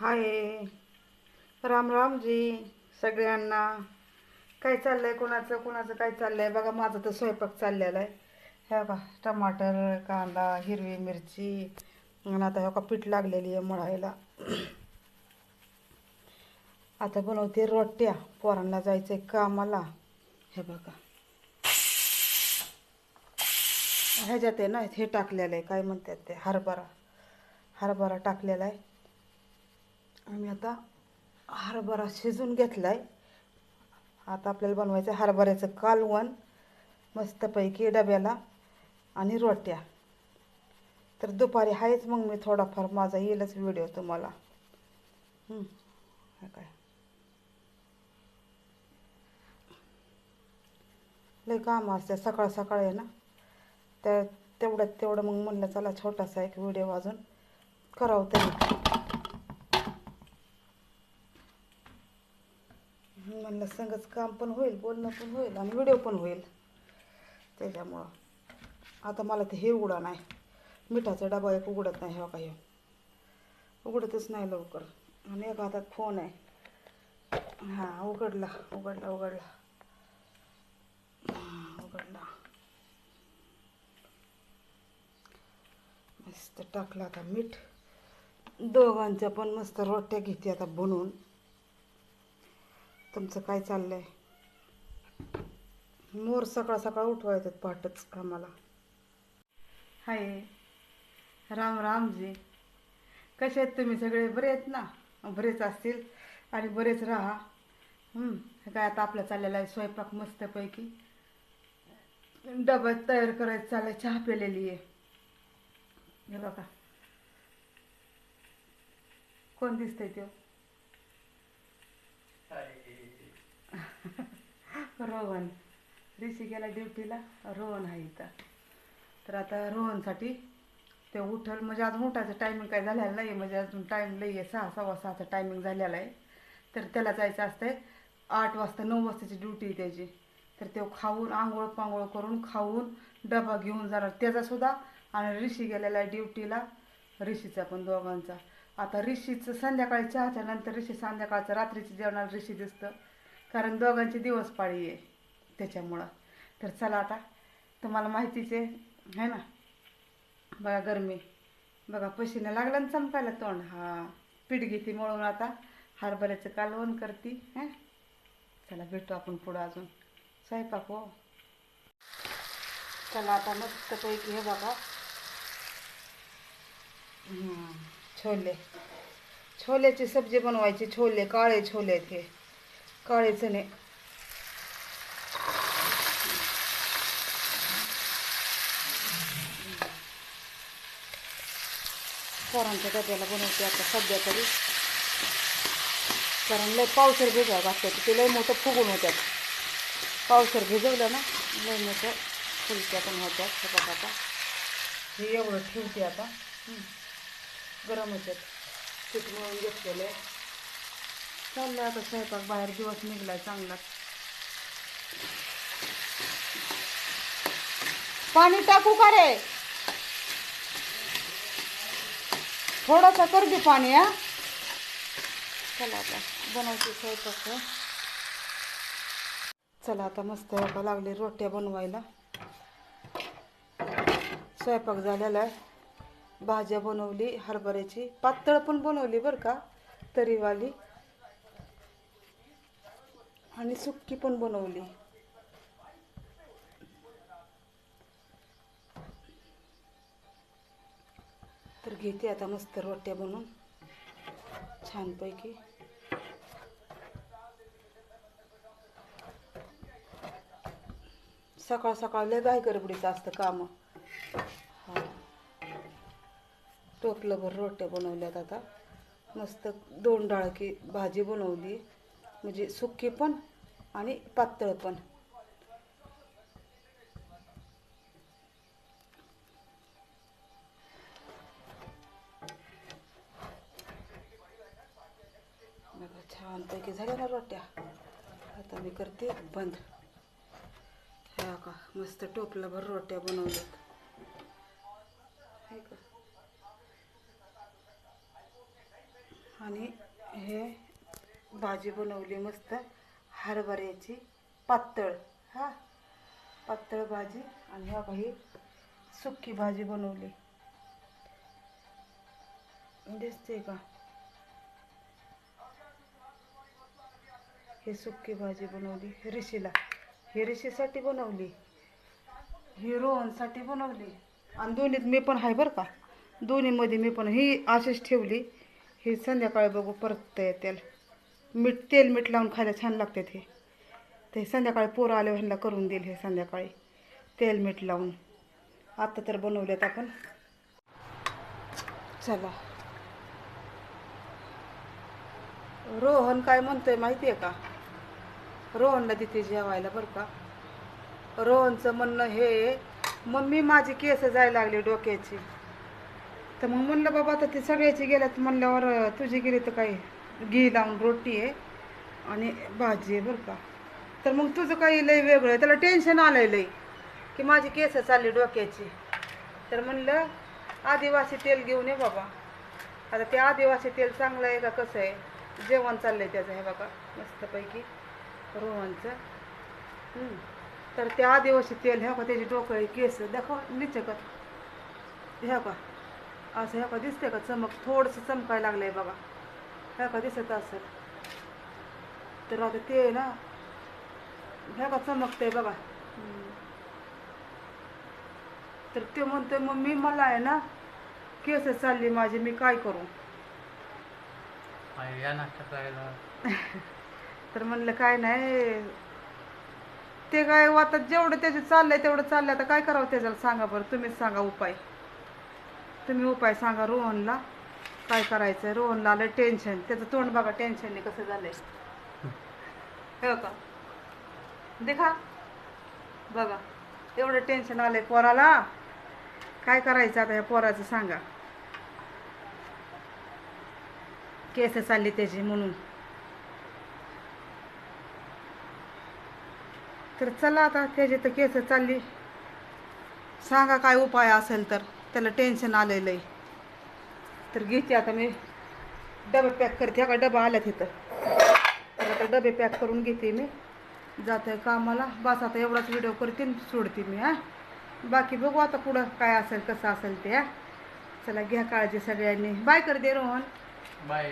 हाय. राम रामजी सगळ्यांना. काय चाललंय कोणाचं? कोणाचं काय चाललंय? बघा माझं तर स्वयंपाक चाललेला आहे. हे बा टमाटर कांदा हिरवी मिरची आणि आता ह्या का पीठ लागलेली आहे मळायला. आता बनवते रोट्या. पोरांना जायचं आहे कामाला. हे बघा. ह्याच्यात आहे ना हे टाकलेलं आहे. काय म्हणतात ते? हरभरा. हरभरा टाकलेला आहे. आम्ही आता हरभरा शिजून घेतला आहे आता आपल्याला बनवायचं आहे हरभऱ्याचं कालवण मस्तपैकी डब्याला आणि रोट्या. तर दुपारी आहेच मग मी थोडाफार माझा येईलच व्हिडिओ तुम्हाला. काय? लय काम असते सकाळ सकाळ आहे ना. त्या तेवढ्यात तेवढं मग म्हणलं चला छोटासा एक व्हिडिओ अजून करावं तरी. म्हणलं संगच काम पण होईल बोलणं पण होईल आणि व्हिडिओ पण होईल. त्याच्यामुळं. आता मला ते हे उघडा नाही. मिठाचा डबा एक उघडत नाही हो हा काही उघडतच नाही लवकर. आणि एका हातात फोन आहे. हां उघडला उघडला उघडला. हां, उघडला. मस्त टाकला आता मीठ. दोघांच्या पण मस्त रोट्या घेते आता बनवून. तुमचं काय चाललंय? मोर सकाळ सकाळ उठवायचं पहाटच आम्हाला हाय राम रामजी. कसे आहेत तुम्ही सगळे? बरे आहेत ना? बरेच असतील आणि बरेच राहा. काय आता आपलं चाललेलं आहे स्वयंपाक मस्तपैकी. डबा तयार करायचं चाललंय चहा पेलेली आहे. हे बघा. कोण दिसतंय तो? रोहन. ऋषी गेला ड्युटीला रोहन आहे इथं. तर आता रोहनसाठी ते उठल म्हणजे अजून उठायचं टायमिंग काय झालेलं नाही म्हणजे अजून टाईम लई आहे सहा सव्वा सहाचा टायमिंग झालेला आहे. तर त्याला जायचं असतंय आठ वाजता नऊ वाजताची ड्युटी आहे त्याची. तर तो खाऊन आंघोळ पांघोळ करून खाऊन डबा घेऊन जाणार. त्याचासुद्धा आणि ऋषी गेलेला आहे ड्युटीला ऋषीचा पण दोघांचा. आता ऋषीचं संध्याकाळी चहाच्या नंतर ऋषी संध्याकाळचं रात्रीची जेवणाला ऋषी दिसतं. कारण दोघांची दिवस पाळी आहे त्याच्यामुळं. तर चला आता तुम्हाला माहितीच आहे है ना? बघा गरमी. बघा पशीनं लागलं ना चमकायला तोंड. हा पीठ घेते मळून आता. हरभऱ्याचं कालवण करते हं? चला भेटू आपण पुढं अजून. स्वयंपाक हो. चला आता मस्तपैकी हे बघा. छोले. छोल्याची सब्जी बनवायची छोले काळे छोले आहेत हे. काळे चणे पोरांच्या डब्याला बनवते आता सध्या तरी. कारण लय पावसर भिजावं लागतं. ते लय मोठं फुगून होत्यात. पावसर भिजवलं ना लय मोठं फुलक्या पण होत्यात हे आता हे एवढं ठेवते आता. गरम होत्यात. पीठ मळून घेतलेलं आहे. चाललं आता स्वयंपाक बाहेर दिवस निघलाय चांगला. पाणी टाकू का रे? थोडासा कर दे पाणी हा? चला आता बनवते स्वयंपाक चला आता मस्त आता लागले रोट्या बनवायला. स्वयंपाक झालेला आहे. भाज्या बनवली हरभऱ्याची. पातळ पण बनवली बरं का तरीवाली. आणि सुक्की पण बनवली. तर घेते आता मस्त रोट्या बनवून. छानपैकी. सकाळ सकाळ लय गाय गडबडीचं असतं काम. हा. टोपलंभर रोट्या बनवल्यात आता. मस्त दोन डाळकी भाजी बनवली. म्हणजे सुकी पण आणि पातळ पण. छानपैकी झाल्या ना रोट्या. आता मी करते बंद. ह्या का मस्त टोपलाभर रोट्या बनवल्यात. हे का आणि हे भाजी बनवली मस्त. हरभऱ्याची पातळ हा? पातळ भाजी. आणि ह्या काही सुक्की भाजी बनवली. दिसते का? हे सुक्की भाजी बनवली. रिशीला ही रिशीसाठी बनवली. ही रोहनसाठी बनवली. आणि दोन्हीत मी पण आहे बरं का? दोन्हीमध्ये मी पण ही अशीच ठेवली. ही संध्याकाळी बघू परत येतील मीठ तेल मीठ लावून खायला छान लागते ते. ते संध्याकाळी पोरं आले ह्यांना करून देईल हे संध्याकाळी. तेल मीठ लावून. आत्ता तर बनवल्यात आपण. चला. रोहन काय म्हणतोय माहिती आहे का? रोहनला तिथे जेवायला बरं का? रोहनचं म्हणणं हे मम्मी माझी केस जायला लागली डोक्याची. तर मग म्हणलं बाबा आता ते सगळ्याची गेल्यात म्हणल्यावर तुझी गेली तर काही घी लावून रोटी आहे आणि भाजी आहे बरं का. तर मग तुझं काही लय वेगळं आहे. त्याला टेन्शन आलंय लय की माझी केस चालली डोक्याची. तर म्हणलं आदिवासी तेल घेऊन ये बाबा. आता ते आदिवासी तेल चांगलं आहे का कसं आहे? जेवण चाललं आहे त्याचं हे बघा मस्तपैकी रोहनचं. तर ते आदिवासी तेल ह्या का त्याची डोकं केस दाखव निचकत ह्या का? असं ह्या का दिसते का? चमक थोडंसं चमकायला लागलं आहे बघा. ह्या का दिसत असेल तर आता ते आहे ना ह्या का चमकतंय बघा. तर ते म्हणतोय मम्मी मला आहे ना केस चालली माझी मी काय करू तर म्हणलं काय नाही ते काय आता जेवढं त्याचे चाललंय तेवढं चाललंय आता काय करावं त्याच्याला सांगा बरं तुम्हीच सांगा उपाय तुम्ही उपाय सांगा रोहनला काय करायचं रोहनला आलं टेन्शन त्याचं तोंड बघा टेन्शनने कसं झालंय. हे का देखा. बघा. एवढं टेन्शन आलंय पोराला. काय करायचं आता या पोराचं सांगा. केस चालली त्याची म्हणून. तर चला आता त्याची तर केस चालली. सांगा काय उपाय असेल तर. त्याला टेन्शन आलेलं आहे तर घेते आता मी. डबे पॅक करते. का डबा आला इथं. तर आता डबे पॅक करून घेते मी. जाते कामाला. बस आता एवढाच व्हिडिओ करते सोडते मी हा. बाकी बघू आता पुढं काय असेल कसं असेल ते चला घ्या काळजी सगळ्यांनी. बाय कर दे रोहन. बाय.